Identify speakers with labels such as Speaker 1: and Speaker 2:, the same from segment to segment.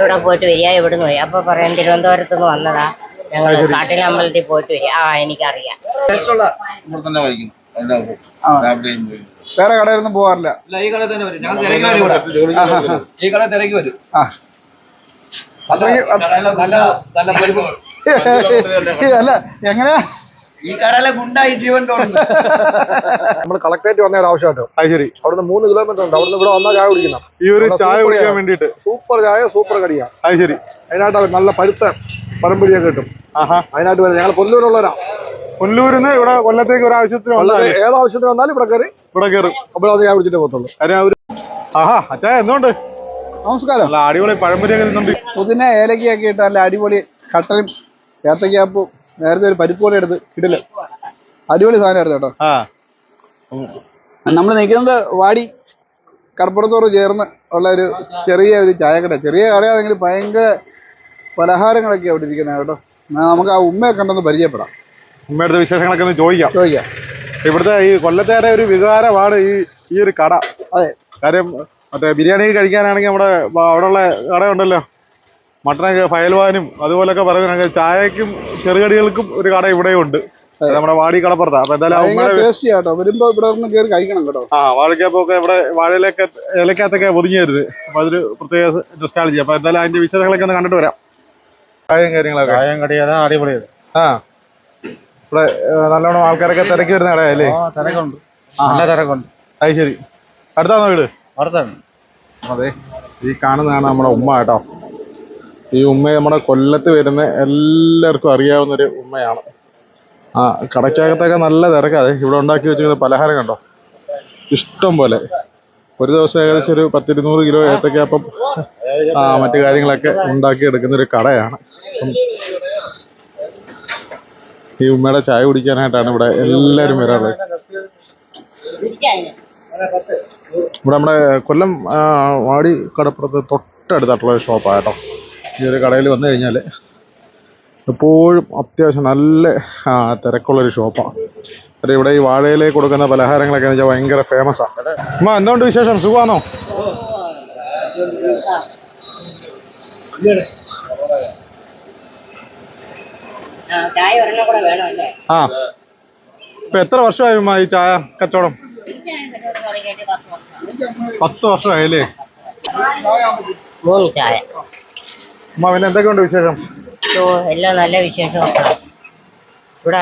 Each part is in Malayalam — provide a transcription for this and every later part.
Speaker 1: ഇവിടെ പോയിട്ട് വരിക എവിടുന്ന് വരിക? അപ്പൊ പറയാം തിരുവനന്തപുരത്ത് നിന്ന് വന്നതാ ഞങ്ങൾ കാട്ടിലമ്പലത്തിൽ പോയിട്ട് വരിക. ആ എനിക്കറിയാം.
Speaker 2: പോയി.
Speaker 3: വേറെ കടയിലൊന്നും പോകാറില്ല
Speaker 4: ഈ കടയിൽ തന്നെ വരും. ഈ കടയിൽ തിരക്കി വരും.
Speaker 3: ആ.
Speaker 4: നല്ല നല്ല പരിപ്പ്
Speaker 3: അല്ല എങ്ങനെയാ?
Speaker 4: ഈ കടയിലെ ഗുണ്ടായി ജീവൻ തോന്നുന്നു.
Speaker 3: നമ്മൾ കളക്ടറേറ്റ് വന്ന ഒരു ആവശ്യമായിട്ടോ.
Speaker 5: അയശ്ശേരി ശരി.
Speaker 3: അവിടുന്ന് മൂന്ന് കിലോമീറ്റർ ഉണ്ട്. അവിടുന്ന് ഇവിടെ വന്നാൽ ചായ കുടിക്കണം
Speaker 5: ഈ ഒരു ചായ കുടിക്കാൻ. വേണ്ടിയിട്ട്.
Speaker 3: സൂപ്പർ ചായ സൂപ്പർ കടിയാ.
Speaker 5: അയശ്ശേരി ശരി.
Speaker 3: അതിനായിട്ട് നല്ല പഴുത്ത പഴംപൊരിയൊക്കെ കിട്ടും.
Speaker 5: ആഹാ.
Speaker 3: അതിനായിട്ട് വരും. ഞങ്ങൾ പൊല്ലൂരുള്ളവരാ
Speaker 5: കൊല്ലൂരിന്ന് ഇവിടെ കൊല്ലത്തേക്ക് ഒരു ആവശ്യത്തിന്?
Speaker 3: ഏത് ആവശ്യത്തിന് വന്നാലും ഇവിടെ കയറി.
Speaker 5: ഇവിടെ കയറും.
Speaker 3: അപ്പോൾ അത് ചായ കുടിച്ചിട്ടേ പോകത്തുള്ളൂ.
Speaker 5: ആഹാ അച്ഛാ എന്തുകൊണ്ട്
Speaker 3: നമസ്കാരം.
Speaker 5: അടിപൊളി പഴംപൊരിയൊക്കെ
Speaker 3: പുതിന ഏലക്കയൊക്കെ ഇട്ട് നല്ല അടിപൊളി കട്ടലും ഏത്തക്കാപ്പും നേരത്തെ ഒരു പരിപ്പ് പോലെ എടുത്ത് ഇടില്ല അടിപൊളി സാധനമായിരുന്നു കേട്ടോ. നമ്മൾ നിൽക്കുന്നത് വാടി കടപ്പുറത്തോട് ചേർന്ന് ഉള്ള ഒരു ചെറിയ ഒരു ചായക്കട ചെറിയ കടയാണെങ്കിൽ ഭയങ്കര പലഹാരങ്ങളൊക്കെ അവിടെ ഇരിക്കുന്നത് കേട്ടോ. നമുക്ക് ആ ഉമ്മയെ കണ്ടൊന്ന് പരിചയപ്പെടാം.
Speaker 5: ഉമ്മയുടെ വിശേഷങ്ങളൊക്കെ ഒന്ന് ചോദിക്കാം.
Speaker 3: ചോദിക്കാം.
Speaker 5: ഇവിടുത്തെ ഈ കൊല്ലത്തേരെ ഒരു വികാരമാണ് ഈ ഈ ഒരു കട.
Speaker 3: അതെ.
Speaker 5: കാര്യം മറ്റേ ബിരിയാണി കഴിക്കാനാണെങ്കിൽ നമ്മുടെ അവിടെ ഉള്ള കട കടയുണ്ടല്ലോ. മട്ടനൊക്കെ ഫയൽവാനും അതുപോലൊക്കെ പറയുന്ന ചായക്കും ചെറുകടികൾക്കും ഒരു കട ഇവിടെ ഉണ്ട് നമ്മുടെ വാടി കടപ്പുറത്താണ് അപ്പൊ എന്തായാലും
Speaker 3: വരുമ്പോ ഇവിടെ ഒന്ന് കയറി കഴിക്കണം കേട്ടോ.
Speaker 5: ആ വാഴക്കാപ്പൊക്കെ ഇവിടെ വാഴയിലൊക്കെ ഇലക്കകത്തൊക്കെ ഒതുങ്ങിയരുത് അപ്പൊ അതൊരു പ്രത്യേക നൊസ്റ്റാളജി അപ്പൊ എന്തായാലും അതിന്റെ വിശേഷങ്ങളൊക്കെ ഒന്ന് കണ്ടിട്ട് വരാം. കായം കാര്യങ്ങളൊക്കെ.
Speaker 2: ചായം കടിയാണ് അടിപൊളിയത്
Speaker 5: ആ. ഇവിടെ നല്ലോണം ആൾക്കാരൊക്കെ തിരക്കി വരുന്ന കടയല്ലേ?
Speaker 2: തിരക്കുണ്ട്. നല്ല തിരക്കുണ്ട്.
Speaker 5: അത് ശരി. അടുത്താണോ വീട്?
Speaker 2: അടുത്താണ്.
Speaker 5: അതെ. ഈ കാണുന്നതാണ് നമ്മുടെ ഉമ്മ കേട്ടോ. ഈ ഉമ്മ നമ്മുടെ കൊല്ലത്ത് വരുന്ന എല്ലാവർക്കും അറിയാവുന്ന ഒരു ഉമ്മയാണ്. ആ കടയ്ക്കകത്തൊക്കെ നല്ല തിരക്കാതെ ഇവിടെ ഉണ്ടാക്കി വെച്ചിരിക്കുന്ന പലഹാരം കണ്ടോ? ഇഷ്ടം പോലെ. ഒരു ദിവസം ഏകദേശം ഒരു പത്തിരുന്നൂറ് കിലോ ഏത്തക്കപ്പം ആ മറ്റു കാര്യങ്ങളൊക്കെ ഉണ്ടാക്കി എടുക്കുന്ന ഒരു കടയാണ് ഈ ഉമ്മയുടെ ചായ കുടിക്കാനായിട്ടാണ് ഇവിടെ എല്ലാവരും വരാറുള്ളത് ഇവിടെ നമ്മുടെ കൊല്ലം വാടി കടപ്പുറത്ത് തൊട്ടടുത്തായിട്ടുള്ള ഒരു ഷോപ്പാണ് ഈ ഒരു കടയിൽ വന്നു കഴിഞ്ഞാൽ എപ്പോഴും അത്യാവശ്യം നല്ല തിരക്കുള്ളൊരു ഷോപ്പാണ് അത് ഇവിടെ ഈ വാഴയിലേക്ക് കൊടുക്കുന്ന പലഹാരങ്ങളൊക്കെ വെച്ചാൽ ഭയങ്കര ഫേമസാണ് അമ്മ എന്തുകൊണ്ട് വിശേഷം? സുഖമാണോ?
Speaker 1: ആ, അല്ലേ
Speaker 5: ഇപ്പൊ എത്ര വർഷമായി അമ്മ ഈ ചായ കച്ചവടം?
Speaker 1: പത്ത് വർഷം
Speaker 5: പത്ത് വർഷമായില്ലേ
Speaker 1: ചായ.
Speaker 5: ഉമ്മ പിന്നെ എന്തൊക്കെയുണ്ട് വിശേഷം?
Speaker 1: ഓ എല്ലാം നല്ല വിശേഷം. ഇവിടെ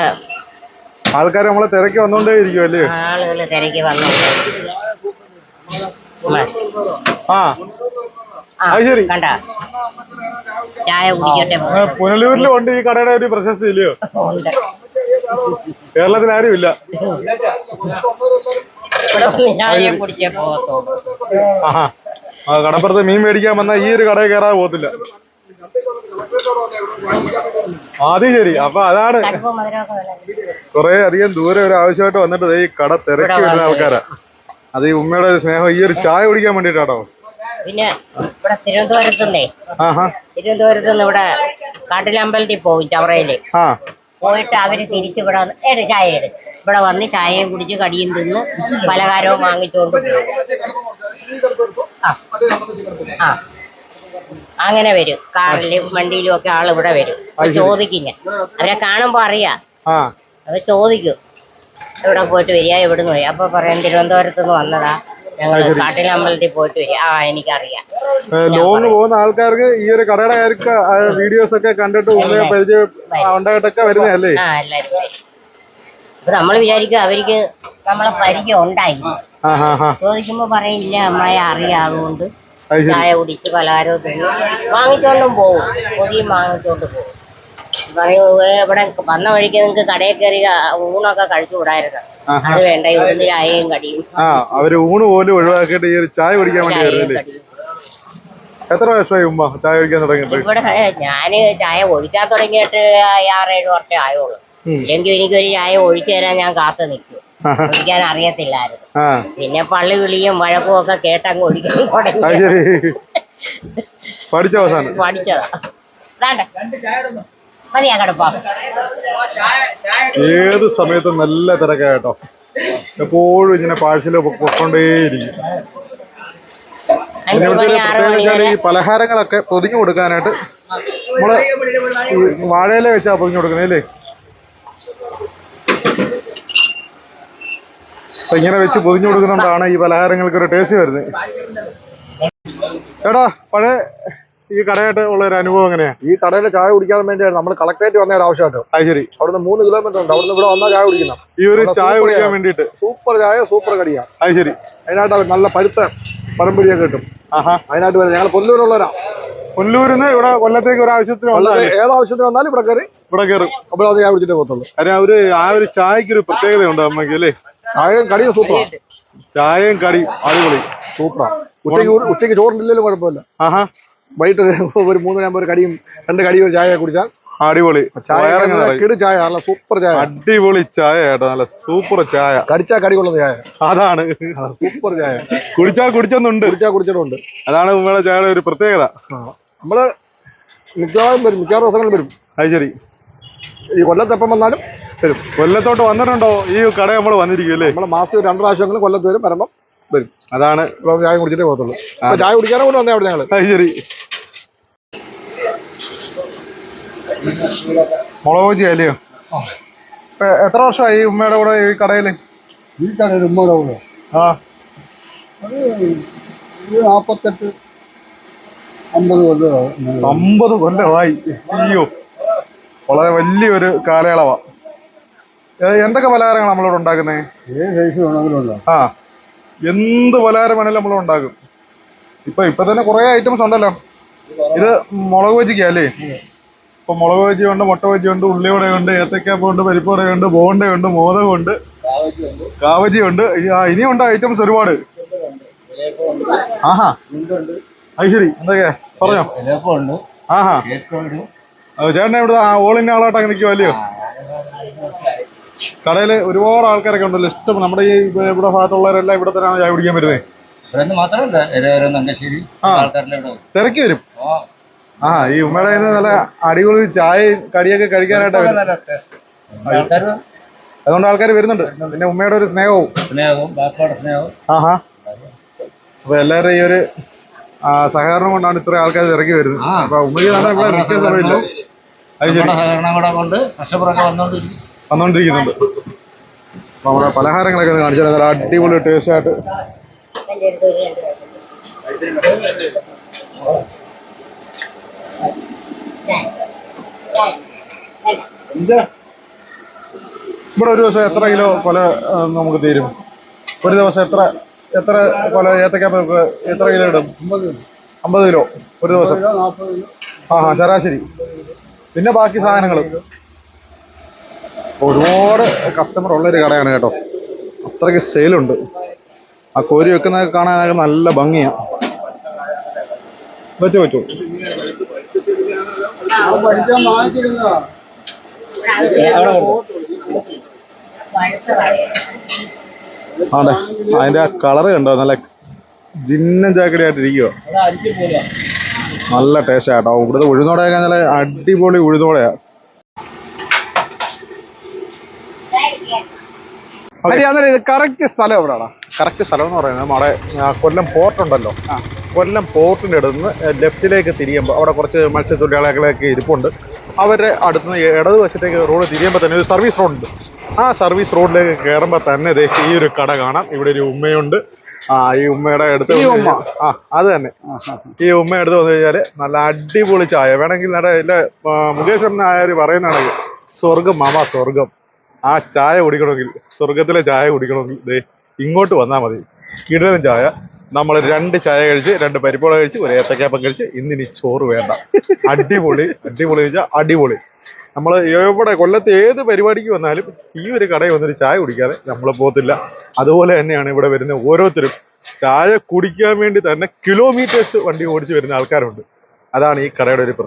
Speaker 5: ആൾക്കാർ നമ്മളെ തിരക്കി വന്നുകൊണ്ടേ ഇരിക്കുമല്ലേ
Speaker 1: ആളുകൾ തിരക്കി വന്നു.
Speaker 5: ആ.
Speaker 1: ആ
Speaker 5: അത് ശരി.
Speaker 1: കണ്ട. ചായ കുടിക്കട്ടെ
Speaker 5: ആ, പുനലൂരിലും ഉണ്ട് ഈ കടയുടെ ഒരു പ്രശസ്തി ഇല്ലയോ
Speaker 1: ഉണ്ട്.
Speaker 5: കേരളത്തിൽ ആരും ഇല്ല. കടപ്പുറത്ത് മീൻ മേടിക്കാൻ വന്ന ഈ ഒരു കടയിൽ കയറാതെ പോകത്തില്ല. അത് ശരി. അപ്പൊ അതാണ്. കുറെ അധികം ദൂരെ ഒരു ആവശ്യമായിട്ട് വന്നിട്ട് ഈ കട തിരക്കി വരുന്ന. ആൾക്കാരാ. അത് ഈ ഉമ്മയുടെ ഒരു സ്നേഹം ഈ ഒരു ചായ കുടിക്കാൻ വേണ്ടിട്ടാണോ
Speaker 1: പിന്നെ ഇവിടെ
Speaker 5: തിരുവനന്തപുരത്തുനിന്നേ.
Speaker 1: തിരുവനന്തപുരത്ത് നിന്ന് ഇവിടെ കാട്ടിലമ്പലത്തിൽ പോകും
Speaker 5: ചവറയിൽ.
Speaker 1: പോയിട്ട് അവർ തിരിച്ചു ഇവിടെ വന്ന് ചായ എടു. ഇവിടെ വന്ന് ചായയും കുടിച്ച് കടിയും തിന്ന് പലഹാരവും വാങ്ങിച്ചുകൊണ്ട് പോകും ആ. ആ. അങ്ങനെ വരും. കാറിലും വണ്ടിയിലും ഒക്കെ ആൾ ഇവിടെ വരും. അപ്പൊ ചോദിക്കും ഞാൻ അവരെ കാണുമ്പോ അറിയാ. അത് ചോദിക്കും. ഇവിടെ പോയിട്ട് വരിക എവിടുന്ന് പോയി അപ്പൊ പറയാം തിരുവനന്തപുരത്ത് നിന്ന് വന്നതാ ഞങ്ങൾ കാട്ടിലമ്പലത്തിൽ പോയിട്ട് വരിക. ആ എനിക്കറിയാം.
Speaker 5: ലോങ് പോകുന്ന ആൾക്കാർക്ക് ഈ ഒരു കടയുടെ വീഡിയോസ് ഒക്കെ കണ്ടിട്ട് പരിചയം ഉണ്ടായിട്ടൊക്കെ വരുന്നതല്ലേ?
Speaker 1: ആ എല്ലാരും അപ്പൊ നമ്മൾ വിചാരിക്കും അവർക്ക് നമ്മളെ പരിചയം ഉണ്ടായി ചോദിക്കുമ്പോ പറയില്ല അമ്മായി അറിയാം അതുകൊണ്ട്. ചായ കുടിച്ച് പലഹാരവും തിന്ന് വാങ്ങിച്ചോണ്ടും പോകും പൊതിയും വാങ്ങിച്ചോണ്ട് പോകും പറയും "ഏ, ഇവിടെ വന്ന വഴിക്ക് നിങ്ങൾക്ക് കടയിൽ കയറി ഊണൊക്കെ കഴിച്ചു വിടായിരുന്നു അത് വേണ്ട ഇവിടുന്ന് ചായയും കടിയും.
Speaker 5: ആ അവർ ഊണ് പോലും ഒഴിവാക്കിയിട്ട് ഈ ഒരു ചായ കുടിക്കാൻ വേണ്ടി വരുന്നില്ലേ എത്ര വർഷമായി ഉമ്മ ചായ കുടിക്കാൻ തുടങ്ങിയിട്ട്?
Speaker 1: ഇവിടെ ഞാൻ ചായ ഒഴിക്കാൻ തുടങ്ങിയിട്ട് ആറേഴ് വർഷം ആയുള്ളൂ.
Speaker 5: എങ്കിൽ
Speaker 1: ഇല്ലെങ്കിൽ എനിക്കൊരു ചായ ഒഴിച്ചു തരാൻ ഞാൻ കാത്തു നിൽക്കും. ഒഴിക്കാൻ അറിയത്തില്ലായിരുന്നു പിന്നെ പള്ളി വിളിയും വഴക്കും ഒക്കെ കേട്ടങ്ങ്
Speaker 5: ഓടിക്കാൻ
Speaker 1: തുടങ്ങി.
Speaker 5: പഠിച്ച അവസാനം
Speaker 1: പഠിച്ചതാ. ദാണ്ടെ. മതിയാ കടുപ്പാ
Speaker 5: ഏത് സമയത്തും നല്ല തിരക്കാ കേട്ടോ. എപ്പോഴും ഇങ്ങനെ പാഴ്സൽ പൊക്കൊണ്ടേയിരിക്കും. ഈ പലഹാരങ്ങളൊക്കെ പൊതിഞ്ഞു കൊടുക്കാനായിട്ട് നമ്മൾ വാഴയില വെച്ചാ പൊതിഞ്ഞു കൊടുക്കുന്നത് അല്ലേ അപ്പൊ ഇങ്ങനെ വെച്ച് പൊതിഞ്ഞു കൊടുക്കുന്നതുകൊണ്ടാണ് ഈ പലഹാരങ്ങൾക്ക് ഒരു ടേസ്റ്റ് വരുന്നത്. എടാ പഴയ ഈ കടയായിട്ട് ഉള്ള ഒരു അനുഭവം എങ്ങനെയാ?
Speaker 6: ഈ കടയിൽ ചായ കുടിക്കാൻ വേണ്ടിയാണ് നമ്മൾ കളക്ടറേറ്റ് വന്ന ഒരു ആവശ്യമായിട്ട്.
Speaker 5: അത് ശരി.
Speaker 6: അവിടുന്ന് മൂന്ന് കിലോമീറ്റർ ഉണ്ട്. അവിടുന്ന് ഇവിടെ വന്നാൽ ചായ കുടിക്കണം
Speaker 5: ഈ ഒരു ചായ കുടിക്കാൻ. വേണ്ടിയിട്ട്.
Speaker 6: സൂപ്പർ ചായ സൂപ്പർ കടിയാ.
Speaker 5: അത് ശരി.
Speaker 6: അതിനായിട്ട് നല്ല പഴുത്ത പഴംപൊരിയൊക്കെ കിട്ടും.
Speaker 5: ആഹാ.
Speaker 6: അതിനായിട്ട് വരാം. ഞങ്ങൾ പൊല്ലൂരുള്ളവരാ
Speaker 5: കൊല്ലൂരിന്ന് ഇവിടെ കൊല്ലത്തേക്ക് ഒരു ആവശ്യത്തിന്
Speaker 6: ഏതാവശ്യത്തിന് വന്നാലും ഇവിടെ കയറി.
Speaker 5: ഇവിടെ കയറും.
Speaker 6: അപ്പോൾ അത് ചായ കുടിച്ചിട്ടേ പോകത്തുള്ളൂ.
Speaker 5: കാര്യം ഒരു ആ ഒരു ചായക്ക് ഒരു പ്രത്യേകതയുണ്ട് അമ്മയ്ക്ക് അല്ലേ?
Speaker 6: ചായയും കടിയും സൂപ്പറാ.
Speaker 5: ചായയും കടി അടിപൊളി.
Speaker 6: സൂപ്പറാ. ഉച്ചയ്ക്ക് ഉച്ചയ്ക്ക് ചോറിനില്ലെങ്കിലും കുഴപ്പമില്ല.
Speaker 5: ആഹാ.
Speaker 6: വൈകിട്ട് ഒരു മൂന്ന് മണിയാകുമ്പോൾ ഒരു കടിയും രണ്ട് കടിയും ഒരു ചായ കുടിച്ചാൽ
Speaker 5: അടിപൊളി.
Speaker 6: കിടു ചായ നല്ല സൂപ്പർ ചായ.
Speaker 5: അടിപൊളി ചായ കേട്ടോ. നല്ല സൂപ്പർ ചായ.
Speaker 6: കടിച്ചാ കടി കൊള്ളുന്ന ചായ.
Speaker 5: അതാണ്.
Speaker 6: സൂപ്പർ ചായ.
Speaker 5: കുടിച്ചാൽ കുടിച്ചൊന്നുണ്ട്.
Speaker 6: കുടിച്ചാൽ കുടിച്ചിട്ടുണ്ട്.
Speaker 5: അതാണ് നമ്മളെ ചായയുടെ ഒരു പ്രത്യേകത.
Speaker 6: നമ്മൾ മിക്കവാറും വരും. മിക്കവാറും ദിവസങ്ങളിൽ വരും.
Speaker 5: അത് ശരി.
Speaker 6: ഈ കൊല്ലത്തെപ്പം വന്നാലും വരും.
Speaker 5: കൊല്ലത്തോട്ട് വന്നിട്ടുണ്ടോ? ഈ കട നമ്മൾ വന്നിരിക്കും അല്ലേ
Speaker 6: നമ്മൾ മാസത്തിൽ രണ്ട് പ്രാവശ്യം കൊല്ലത്ത് വരും വരുമ്പം വരും.
Speaker 5: അതാണ്.
Speaker 6: ചായ കുടിച്ചിട്ടേ പോകത്തുള്ളൂ. ചായ കുടിക്കാനും കൂടെ വന്നേ അവിടെ
Speaker 5: ഞങ്ങൾ ശരി. മുളക് ബജി അല്ലയോ? എത്ര വർഷമായി ഉമ്മയുടെ കൂടെ ഈ കടയിൽ
Speaker 7: ഈ കടയിൽ ഉമ്മയുടെ കൂടെ.
Speaker 5: ആ.
Speaker 7: നാപ്പത്തെട്ട് അമ്പത് കൊല്ലം
Speaker 5: അമ്പത് കൊല്ലമായി അയ്യോ. വളരെ വലിയൊരു കാലയളവാ. ഏ, എന്തൊക്കെ പലഹാരങ്ങളാണ് നമ്മളിവിടെ ഉണ്ടാക്കുന്നത്
Speaker 7: ഏത് സൈസ് വേണമെങ്കിലും ഉണ്ടോ
Speaker 5: ആ എന്ത് പലഹാരം വേണേലും നമ്മൾ ഉണ്ടാക്കും. ഇപ്പൊ ഇപ്പൊ തന്നെ കുറെ ഐറ്റംസ് ഉണ്ടല്ലോ. ഇത് മുളക് ബജിക്ക അല്ലേ? ഇപ്പൊ മുളക് ബജി ഉണ്ട് മുട്ട ബജി ഉണ്ട് ഉള്ളിവട ഏത്തക്കാപ്പുണ്ട് ഏത്തക്കാപ്പ ഉണ്ട് പരിപ്പുവട ഉണ്ട് ബോണ്ട ഉണ്ട് മോദകം ഉണ്ട്. കാവജി ഉണ്ട്. ആ, ഇനിയുണ്ട് ഐറ്റംസ് ഒരുപാട്. ആഹാ. അത് ശരി. എന്തൊക്കെയാ പറഞ്ഞോ. ആഹാ. ചേട്ടനെ ഇവിടെ ഓൾ ആളായിട്ട് അങ്ങനെ നിൽക്കുമോ അല്ലയോ? കടയിൽ ഒരുപാട് ആൾക്കാരൊക്കെ ഉണ്ടല്ലോ. ഇഷ്ടം നമ്മുടെ ഈ ഇവ- ഇവിടെ ഭാഗത്തുള്ളവരെല്ലാം ഇവിടെ തന്നെയാണ് ചായ കുടിക്കാൻ വരുന്നത്.
Speaker 7: ഇവിടെ നിന്ന് മാത്രമല്ല നങ്കശ്ശേരി
Speaker 5: തിരക്കി വരും.
Speaker 7: ആ.
Speaker 5: ഈ ഉമ്മയുടെ നല്ല അടിപൊളി ചായ കടിയൊക്കെ കഴിക്കാനായിട്ട് അതുകൊണ്ട് ആൾക്കാർ വരുന്നുണ്ട്. പിന്നെ ഉമ്മയുടെ ഒരു സ്നേഹവും.
Speaker 7: സ്നേഹവും സ്നേഹവും.
Speaker 5: ആഹാ. അപ്പൊ എല്ലാവരും ഈ ഒരു സഹകരണം കൊണ്ടാണ് ഇത്ര ആൾക്കാർ ഇറക്കി വരുന്നത്. അപ്പൊ ഉമ്മയ്ക്ക് നല്ല ഇവിടെ നിൽക്കാൻ സമയമില്ല
Speaker 7: സഹകരണം കൂടെ കൊണ്ട് കഷ്ടപ്പെടൊക്കെ വന്നോണ്ടിരിക്കും.
Speaker 5: വന്നോണ്ടിരിക്കുന്നുണ്ട്. അപ്പൊ നമ്മുടെ പലഹാരങ്ങളൊക്കെ ഒന്ന് കാണിച്ചാൽ നല്ല അടിപൊളി ടേസ്റ്റ് ആയിട്ട്. ഇവിടെ ഒരു ദിവസം എത്ര കിലോ കൊല നമുക്ക് തീരും? ഒരു ദിവസം എത്ര എത്ര കൊല ഏത്തക്കാപ്പ എത്ര കിലോ ഇടും? അമ്പത് കിലോ. ഒരു ദിവസം. ആ ആ ശരാശരി. പിന്നെ ബാക്കി സാധനങ്ങൾ ഒരുപാട് കസ്റ്റമർ ഉള്ളൊരു കടയാണ് കേട്ടോ. അത്രയ്ക്ക് സെയിലുണ്ട് ആ കോരി വെക്കുന്നതൊക്കെ കാണാനൊക്കെ നല്ല ഭംഗിയാ. വെച്ചോ വെച്ചോ ആണെ അതിന്റെ ആ കളറ് കണ്ടോ? നല്ല ജിന്ന ചാക്കടി ആയിട്ടിരിക്കുവോ നല്ല ടേസ്റ്റ് ആട്ടോ ഇവിടുത്തെ ഉഴുന്നോടയൊക്കെ നല്ല അടിപൊളി ഉഴുന്നോടയാ
Speaker 3: അന്നേരം ഇത് കറക്റ്റ് സ്ഥലം എവിടെയാണ്
Speaker 5: കറക്റ്റ് സ്ഥലം എന്ന് പറയുന്നത് നമ്മുടെ കൊല്ലം പോർട്ട് ഉണ്ടല്ലോ. കൊല്ലം പോർട്ടിന്റെ അടുത്ത് നിന്ന് ലെഫ്റ്റിലേക്ക് തിരിയുമ്പോൾ അവിടെ കുറച്ച് മത്സ്യത്തൊഴിലാളികളൊക്കെ ഇരിപ്പുണ്ട്. അവരുടെ അടുത്ത് നിന്ന് ഇടതുവശത്തേക്ക് റോഡ് തിരിയുമ്പോൾ തന്നെ ഒരു സർവീസ് റോഡ് ഉണ്ട്. ആ സർവീസ് റോഡിലേക്ക് കയറുമ്പോൾ തന്നെ ദേ ഈ ഒരു കട കാണാം. ഇവിടെ ഒരു ഉമ്മയുണ്ട്. ആ ഈ ഉമ്മയുടെ അടുത്ത്
Speaker 3: ഉമ്മ?
Speaker 5: ആ അത് തന്നെ. ഈ ഉമ്മ എടുത്ത് വന്നു കഴിഞ്ഞാൽ നല്ല അടിപൊളി ചായ. വേണമെങ്കിൽ നല്ല ഇല്ല മുകേഷ് ആര് പറയുന്നതാണെങ്കിൽ സ്വർഗം മാമ സ്വർഗം ആ ചായ കുടിക്കണമെങ്കിൽ സ്വർഗത്തിലെ ചായ കുടിക്കണമെങ്കിൽ ദേ ഇങ്ങോട്ട് വന്നാൽ മതി. കിടന ചായ. നമ്മൾ രണ്ട് ചായ കഴിച്ച് രണ്ട് പരിപ്പോള കഴിച്ച് ഒരു ഏത്തക്കാപ്പം കഴിച്ച് ഇന്നിനി ചോറ് വേണ്ട. അടിപൊളി അടിപൊളി വെച്ചാൽ അടിപൊളി. നമ്മൾ എവിടെ കൊല്ലത്ത് ഏത് പരിപാടിക്ക് വന്നാലും ഈ ഒരു കടയിൽ വന്നൊരു ചായ കുടിക്കാതെ നമ്മൾ പോകത്തില്ല. അതുപോലെ തന്നെയാണ് ഇവിടെ വരുന്ന ഓരോരുത്തരും. ചായ കുടിക്കാൻ വേണ്ടി തന്നെ കിലോമീറ്റേഴ്സ് വണ്ടി ഓടിച്ച് വരുന്ന ആൾക്കാരുണ്ട്. അതാണ് ഈ കടയുടെ ഒരു പ്രത്യേകത.